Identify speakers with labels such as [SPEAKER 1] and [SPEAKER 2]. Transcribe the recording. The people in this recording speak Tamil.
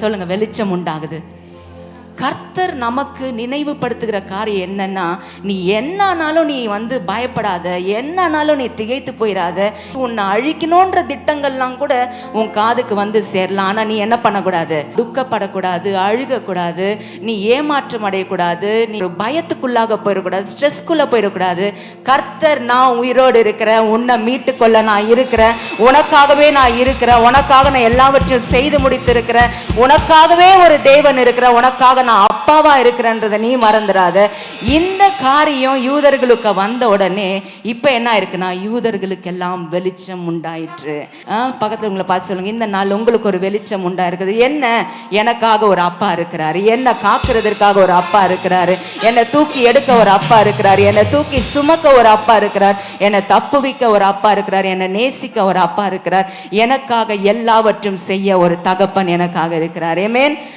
[SPEAKER 1] சொல்லுங்க வெளிச்சம் உண்டாகுது. கர்த்தர் நமக்கு நினைவுபடுத்துகிற காரியம் என்னன்னா நீ என்னானாலும் நீ வந்து பயப்படாத என்னானாலும் நீ திகைத்து போயிடாத உன்னை அழிக்கணுன்ற திட்டங்கள்லாம் கூட உன் காதுக்கு வந்து சேரலாம். ஆனால் நீ என்ன பண்ணக்கூடாது? துக்கப்படக்கூடாது அழுகக்கூடாது நீ ஏமாற்றம் அடையக்கூடாது நீ ஒரு பயத்துக்குள்ளாக போயிடக்கூடாது ஸ்ட்ரெஸ்க்குள்ளே போயிடக்கூடாது கர்த்தர் நான் உயிரோடு இருக்கிறேன் உன்னை மீட்டுக்கொள்ள நான் இருக்கிறேன் உனக்காகவே நான் இருக்கிறேன் உனக்காக நான் எல்லாவற்றையும் செய்து முடித்திருக்கிறேன் உனக்காகவே ஒரு தேவன் இருக்கிறேன் உனக்காக நான் அப்பாவா இருக்கிறேன்றதை நீ மறந்துடாத. இந்த காரியம் யூதர்களுக்கு வந்த உடனே இப்போ என்ன இருக்குன்னா யூதர்களுக்கெல்லாம் வெளிச்சம் உண்டாயிற்று. ஆ, உங்களை பார்த்து சொல்லுங்க. இந்த நாள் உங்களுக்கு ஒரு வெளிச்சம் உண்டாயிருக்குது. என்ன? எனக்காக ஒரு அப்பா இருக்கிறாரு. என்னை காக்கிறதுக்காக ஒரு அப்பா இருக்கிறாரு? என்னை தூக்கி எடுக்க ஒரு அப்பா இருக்கிறாரு. என்னை தூக்கி சுமக்க ஒரு அப்பா இருக்கிறார். என்னை தப்புவிக்க ஒரு அப்பா இருக்கிறார். என்னை நேசிக்க ஒரு அப்பா இருக்கிறார். எனக்காக எல்லாவற்றும் செய்ய ஒரு தகப்பன் எனக்காக இருக்கிறார். ஏமேன்